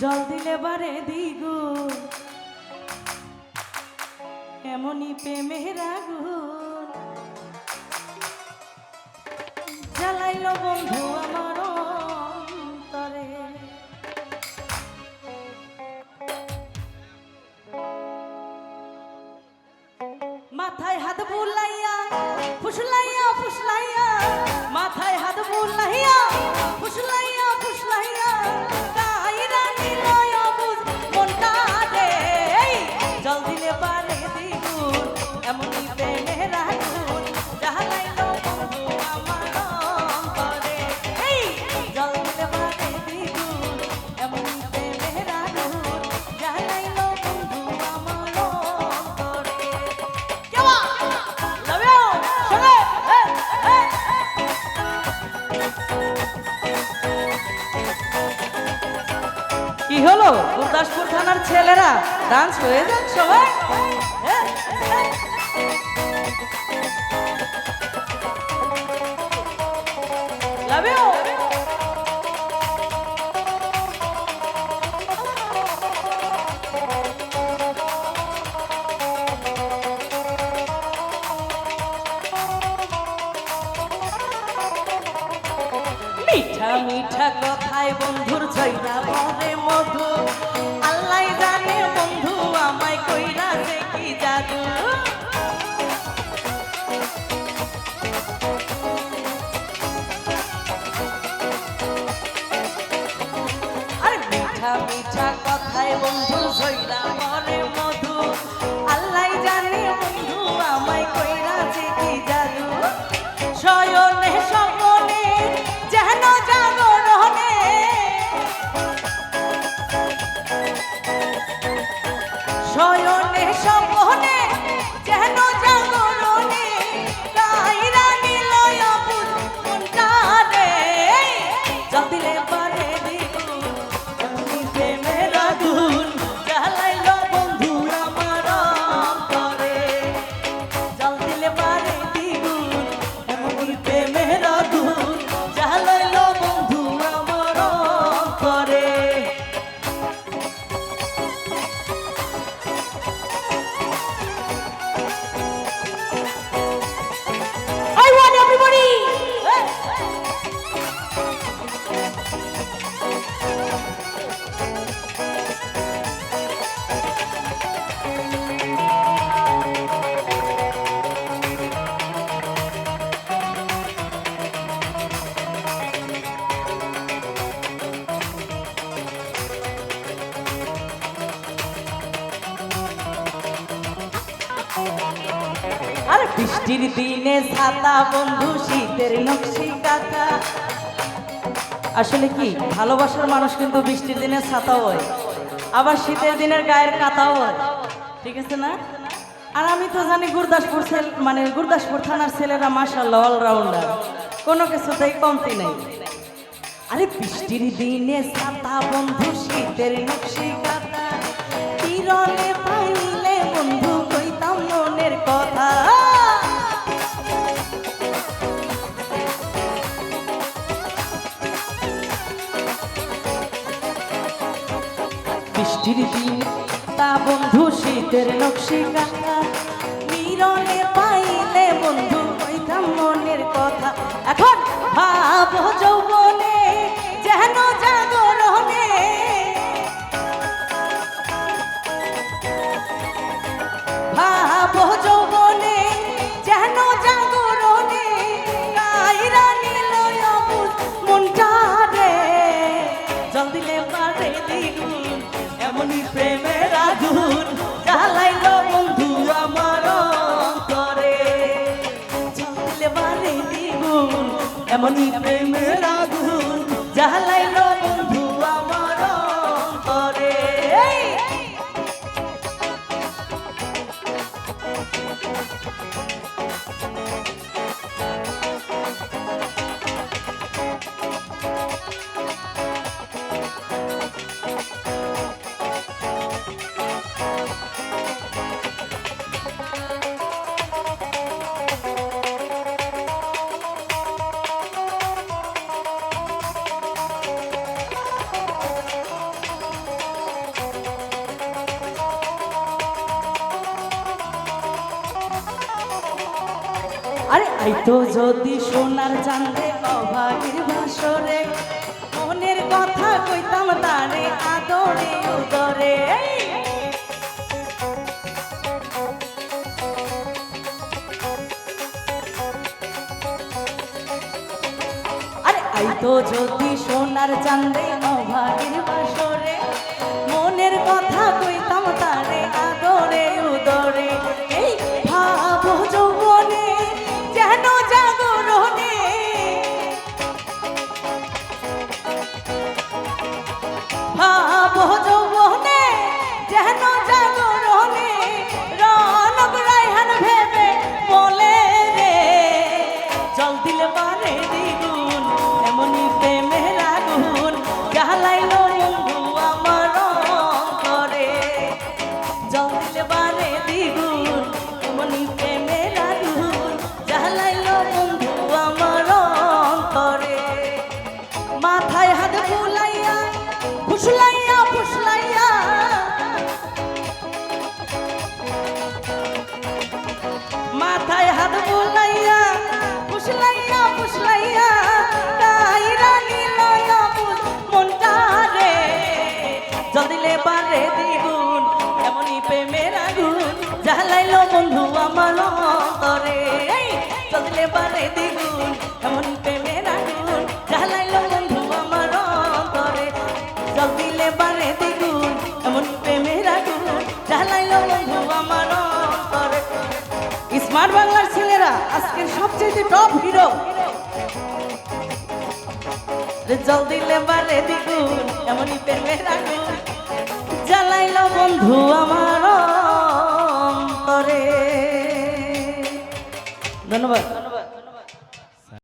জল দিলে বারে দিগু। এমনই প্রেমের আগুন জ্বালাইল বন্ধু আমার অন্তরে। মাথায় হাত বুলাইয়া, ফুসলাইয়া ফুসলাইয়া, মাথায় হাত বুলাইয়া হলো? গুরদাসপুর থানার ছেলেরা। ডান্স হয়ে যাক সবাই। লাভ Love মিঠা কথায় বন্ধুর জয়রা বরে মধু। আল্লাহ জানে বন্ধু আমায় কইরা 上 বৃষ্টির দিনে ছাতা, বন্ধু, শীতের নকশি কাকা আসলে কি, ভালোবাসার মানুষ কিন্তু বৃষ্টির দিনে ছাতাও হয়, আবার শীতের দিনের গায়ের কাতাও হয়। ঠিক আছে না? আর আমি তো জানি গুরদাসপুর মানে গুরদাসপুর থানার ছেলেরা মাসাল্লাহ অলরাউন্ডার কোনো কিছুতেই কমতি নেই। আরে বৃষ্টির দিনে ছাতা, বন্ধু, শীতের নকশি কাতা দিন, তা বন্ধু শীতের নকশি কাকা মিরলে পাইলে বন্ধু কইতাম মনের কথা। এখন ভাব যৌবনে যেন জাগরণে ভাব যৌবনে যেন জাগরণে কাইরা অবুজ মনটা রে। জল দিলে পারে দ্বিগুণ। এমনই প্রেমের আগুন জ্বালাইল বন্ধু আমার অন্তরে। জল দিলে পারে এমনই প্রেমের আইতো যদি সোনার চান্দে অভাগীর ভাসরে মনের কথা কইতাম তারে আদরে উদরে। আইতো যদি সোনার চান্দে অভাগীর বাসরে, মনের কথা বারে দ্বিগুণ, এমনই প্রেমের আগুন জ্বালাইলো বন্ধু আমার অন্তরে। জদিলে বারে দ্বিগুণ, এমনই প্রেমের আগুন জ্বালাইলো বন্ধু আমার অন্তরে। জল দিলে বারে দ্বিগুণ এমন প্রেমের আগুন জ্বালাইলো বন্ধু আমার অন্তরে। স্মার্ট বাংলার ছেলেরা, আজকের সবচেয়ে টপ হিরো জল দিলে বারে দ্বিগুণ, এমনই প্রেমের আগুন জ্বালাইলো বন্ধু আমার অন্তরে। ধন্যবাদ।